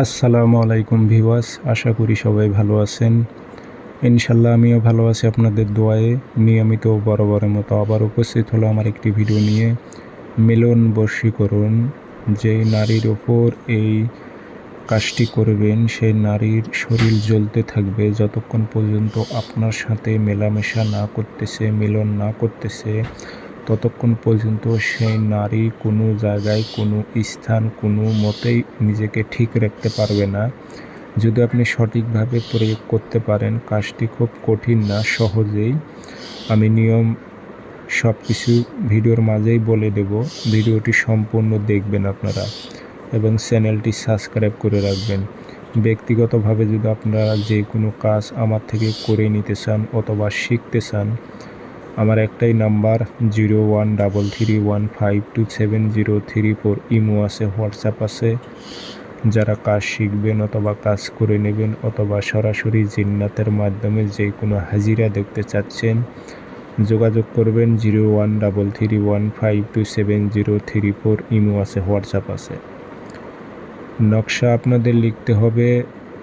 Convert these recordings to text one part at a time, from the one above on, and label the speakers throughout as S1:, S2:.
S1: আসসালামু আলাইকুম ভিওয়াস আশা করি সবাই ভালো আছেন। ইনশাল্লাহ আমিও ভালো আছি আপনাদের দোয়ায়ে। নিয়মিত বরাবরের মতো আবার উপস্থিত হলো আমার একটি ভিডিও নিয়ে। মিলন বশীকরণ যে নারীর ওপর এই কাজটি করবেন, সেই নারীর শরীর জ্বলতে থাকবে। যতক্ষণ পর্যন্ত আপনার সাথে মেলামেশা না করতেছে, মিলন না করতেছে ততক্ষণ পর্যন্ত সেই নারী কোনো জায়গায়, কোনো স্থান, কোনো মতেই নিজেকে ঠিক রাখতে পারবে না। যদি আপনি সঠিকভাবে প্রয়োগ করতে পারেন, কাজটি খুব কঠিন না, সহজেই। আমি নিয়ম সব কিছু ভিডিওর মাঝেই বলে দেব। ভিডিওটি সম্পূর্ণ দেখবেন আপনারা এবং চ্যানেলটি সাবস্ক্রাইব করে রাখবেন। ব্যক্তিগতভাবে যদি আপনারা যে কোনো কাজ আমার থেকে করে নিতে চান অথবা শিখতে চান আমার একটাই number zero one double three one five two seven zero three four imo আছে, হোয়াটসঅ্যাপ আছে। যারা কাজ শিখবেন অথবা কাজ করে নেবেন অথবা সরাসরি জিন্নাতের মাধ্যমে যে কোনো হাজিরা দেখতে চাচ্ছেন, যোগাযোগ করবেন zero one double three one five two seven zero three four imo আছে, হোয়াটসঅ্যাপ আছে। নকশা আপনাদের লিখতে হবে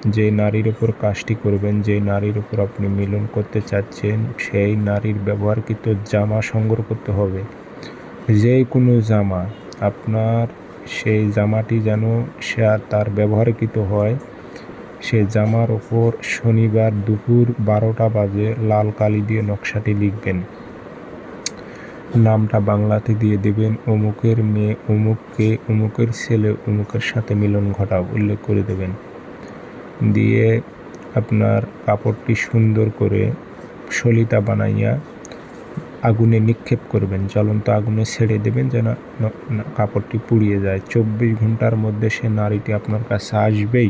S1: যে নারীর ওপর কাজটি করবেন, যে নারীর উপর আপনি মিলন করতে চাচ্ছেন, সেই নারীর ব্যবহারকৃত জামা সংগ্রহ করতে হবে। যে কোনো জামা, আপনার সেই জামাটি যেন সে তার ব্যবহারকৃত হয়, সে জামার ওপর শনিবার দুপুর বারোটা বাজে লাল কালি দিয়ে নকশাটি লিখবেন। নামটা বাংলাতে দিয়ে দেবেন, অমুকের মেয়ে অমুককে, অমুকের ছেলে অমুকের সাথে মিলন ঘটাও উল্লেখ করে দেবেন। দিয়ে আপনার কাপড়টি সুন্দর করে সলিতা বানাইয়া আগুনে নিক্ষেপ করবেন। জ্বলন্ত আগুনে ছেড়ে দেবেন যেন কাপড়টি পুড়িয়ে যায়। চব্বিশ ঘণ্টার মধ্যে সে নারীটি আপনার কাছে আসবেই।